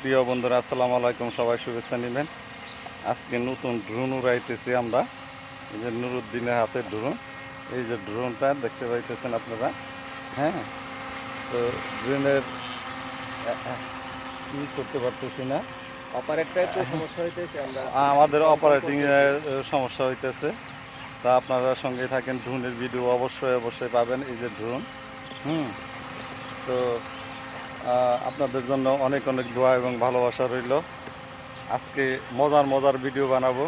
প্রিয় বন্ধুরা আসসালামু আলাইকুম। সবাই শুভেচ্ছা নেবেন। আজকে নতুন ড্রোন উড়াইতেছি আমরা। এই যে নুরুদ্দিনের হাতে ড্রোন এই যে ড্রোনটা দেখতে পাইতেছেন আপনারা। হ্যাঁ তো ড্রোনের কি করতে পারতেছি না। আমরা আমাদের অপারেটিং সমস্যা হইতেছে। তা আপনারা সঙ্গে থাকেন ড্রোনের ভিডিও অবশ্যই অবশ্যই পাবেন। এই যে ড্রোন হুম তো আপনাদের জন্য অনেক অনেক দোয়া এবং ভালোবাসা রইল। আজকে মজার মজার ভিডিও বানাবো।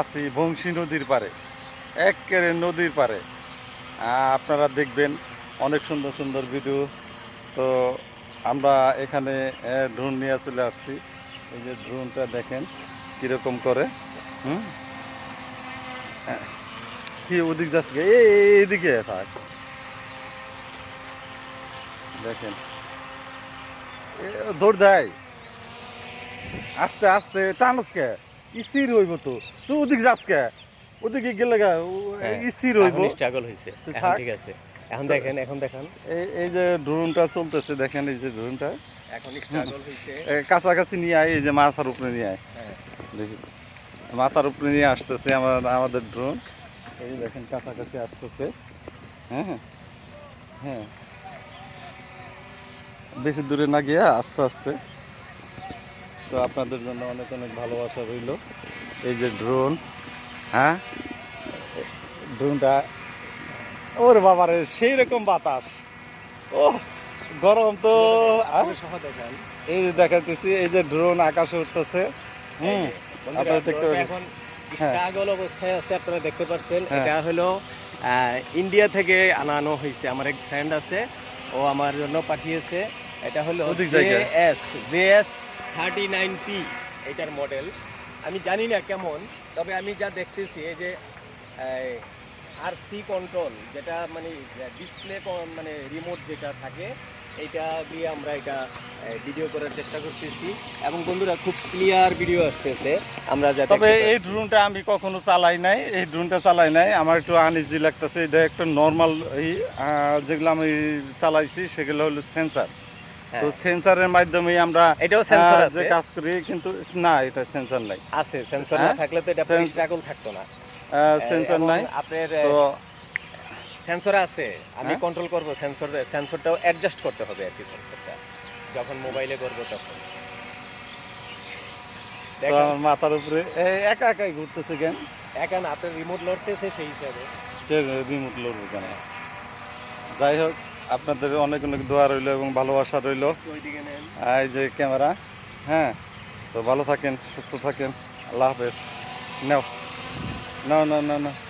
আছি বংশী নদীর পারে একেবারে নদীর পারে আপনারা দেখবেন অনেক সুন্দর সুন্দর ভিডিও। তো আমরা এখানে ড্রোন নিয়ে চলে আসছি। এই যে ড্রোনটা দেখেন কীরকম করে, হুম? হ্যাঁ। কি ওদিক যাচ্ছে এইদিকে থাক। দেখেন। দৌড় দেয়। আস্তে আস্তে টানস কে স্থির হইব তো। তুই ওদিক যাস কে? ওদিকে গেলে হ্যাঁ, স্থির হইব। স্ট্রাগল হয়েছে। ঠিক আছে। এখন দেখেন এখন দেখান। এই যে ড্রোনটা চলতেছে দেখেন এই যে ড্রোনটা এখন স্ট্রাগল হয়েছে কাছাকাছি নিয়ে আয় এই যে মাথার উপরে নিয়ে আয়। হ্যাঁ। দেখি। মাথার উপরে নিয়ে আসতেছে আমার আমাদের ড্রোন এই দেখেন কাছাকাছি আসতেছে। হ্যাঁ। হ্যাঁ। বেশি দূরে না গিয়ে আস্তে আস্তে। তো আপনাদের জন্য অনেক অনেক ভালোবাসা রইল। এই যে ড্রোন হ্যাঁ? ড্রোনটা ওরে বাবারে সেই রকম বাতাস। ও গরম তো এই যে দেখাতেছি এই যে ড্রোন আকাশে উঠতেছে। হুম আপনারা দেখতে পাচ্ছেন। এখন হ্যাঁ। স্ট্রাগল অবস্থায় আছে আপনারা দেখতে পাচ্ছেন। হ্যাঁ। এটা হলো আহ, ইন্ডিয়া থেকে আনানো হয়েছে। আমার এক ফ্রেন্ড আছে ও আমার জন্য পাঠিয়েছে। এটা হলো। JS JS thirty nine P এটার মডেল আমি জানি না কেমন তবে আমি যা দেখতেছি এই যে আর সি কন্ট্রোল যেটা মানে ডিসপ্লে মানে রিমোট যেটা থাকে এটা দিয়ে আমরা এটা ভিডিও করার চেষ্টা করতেছি। এবং বন্ধুরা খুব ক্লিয়ার ভিডিও আসতেছে। আমরা যা তবে এই ড্রোনটা আমি কখনো চালাই নাই। এই ড্রোনটা চালাই নাই। আমার একটু আনইজি লাগতেছে। এটা একটা নর্মাল এই যেগুলো আমি চালাইছি সেগুলো হলো সেন্সার। তো সেন্সারের মাধ্যমে আমরা এটাও সেন্সর আছে। কাজ করি কিন্তু না এটা সেন্সার নাই। আছে সেন্সর না হ্যাঁ? থাকলে তো এটা স্ট্রাগল থাকতো না। সেন্সার নাই। আপনার তো সেন্সর আছে। আমি হ্যাঁ? কন্ট্রোল করব সেন্সর সেন্সরটাও অ্যাডজাস্ট করতে হবে আর কি সেন্সরটা যখন মোবাইলে করব তখন। মাথার উপরে একা একাই ঘুরতেছে কেন? এখন আপনার রিমোট লড়তেছে সেই হিসাবে। রিমোট লড়বো কেন? যাই হোক আপনাদের অনেক অনেক দোয়া রইল এবং ভালোবাসা রইল। এই যে ক্যামেরা হ্যাঁ? তো ভালো থাকেন, সুস্থ থাকেন। আল্লাহ হাফেজ। নাও। না না না নাও।